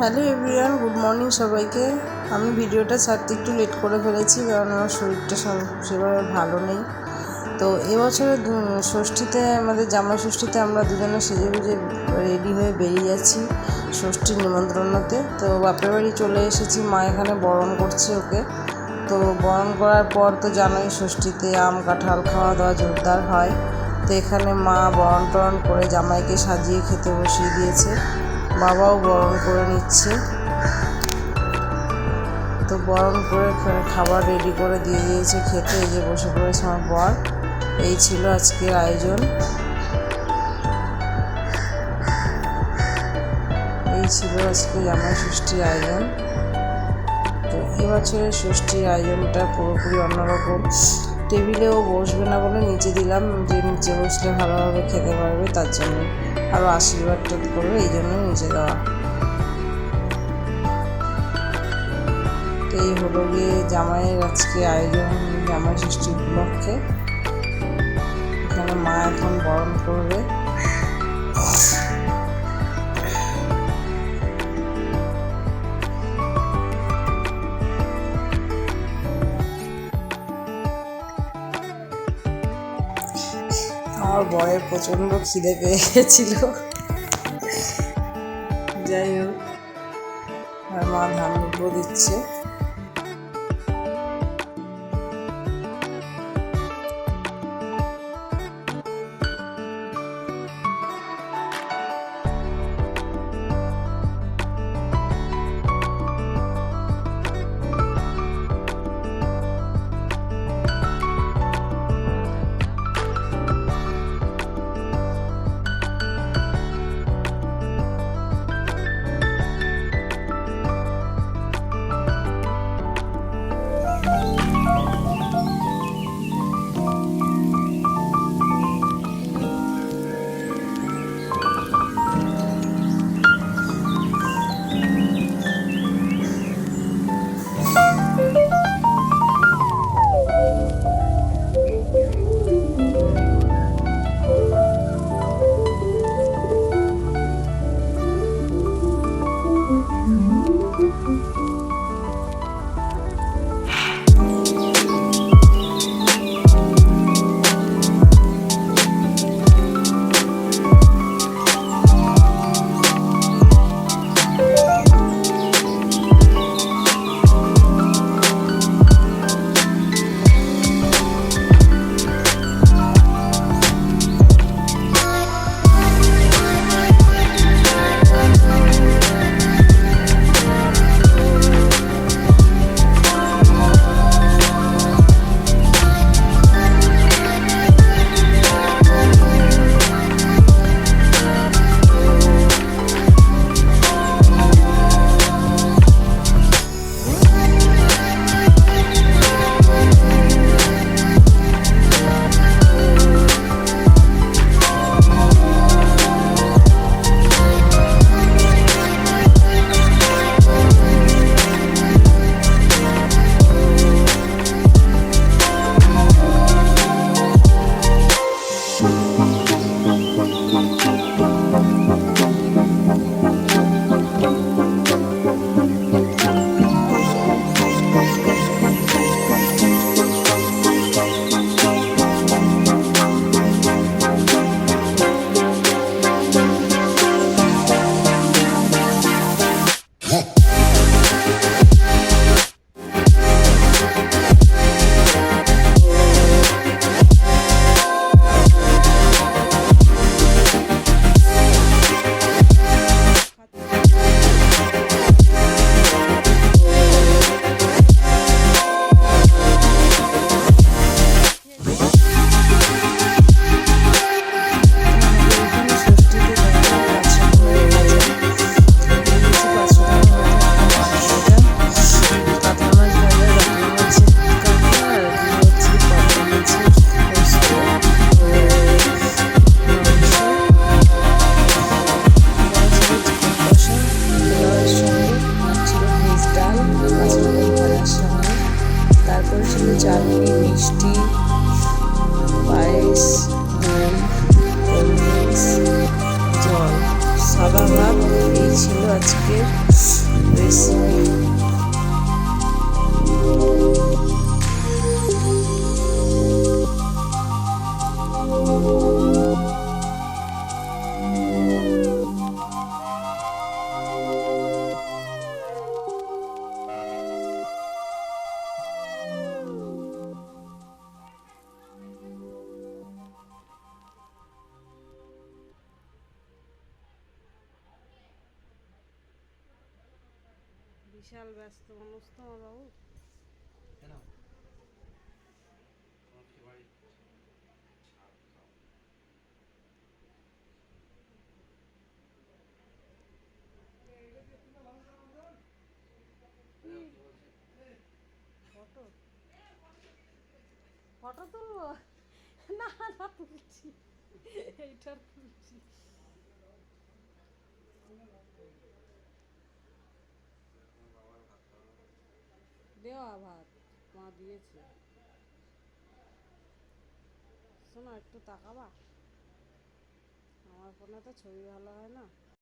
Hello everyone, good morning সবাইকে। আমি ভিডিওটা ছাড়তে একটু লেট করে ফেলেছি, কারণ আমার শরীরটা সেভাবে ভালো নেই। তো এবছরে ষষ্ঠীতে, আমাদের জামাই ষষ্ঠীতে আমরা দুজনে সেজে গুজে রেডি হয়ে বেরিয়ে যাচ্ছি ষষ্ঠীর নিমন্ত্রণতে। তো বাপের বাড়ি চলে এসেছি, মা এখানে বরণ করছে ওকে। তো বরণ করার পর তো জানোই ষষ্ঠীতে আম, কাঁঠাল খাওয়া দাওয়া জোরদার হয়। তো এখানে মা বরণ টরণ করে জামাইকে সাজিয়ে খেতে বসিয়ে দিয়েছে। বাবাও বরণ করে নিচ্ছে। তো বরণ করে খাবার রেডি করে দিয়ে দিয়েছে খেতে, এই যে বসে পড়েছে আমার বর। এই ছিল আজকের আয়োজন। এই ছিল আজকে জামাই ষষ্ঠীর আয়োজন। তো এবছরের ষষ্ঠীর আয়োজনটা পুরোপুরি অন্যরকম। টেবিলেও বসবে না বলে নিচে দিলাম, যে নিচে বসলে ভালোভাবে খেতে পারবে, তার জন্য আরও আশীর্বাদ করবে, এই জন্য নিচে দেওয়া। এই হলো গিয়ে জামাইয়ের আজকে আয়োজন, জামাই ষষ্ঠী উপলক্ষে। এখানে মা এখন বরণ করবে। আমার বয়ে প্রচণ্ড খিদে পেয়ে গেছিল যাই হোক আর মা ধান দিচ্ছে। বিশাল ব্যস্ত মানুষ তো আমার বাবু। কেন? ফটো? ফটো তুলবো? না না তুলছি। এইটার তুলছি। দেওয়া ভাত মা দিয়েছে। শোনো একটু তাকাবা। আমার ফোনে তো ছবি ভালো হয় না?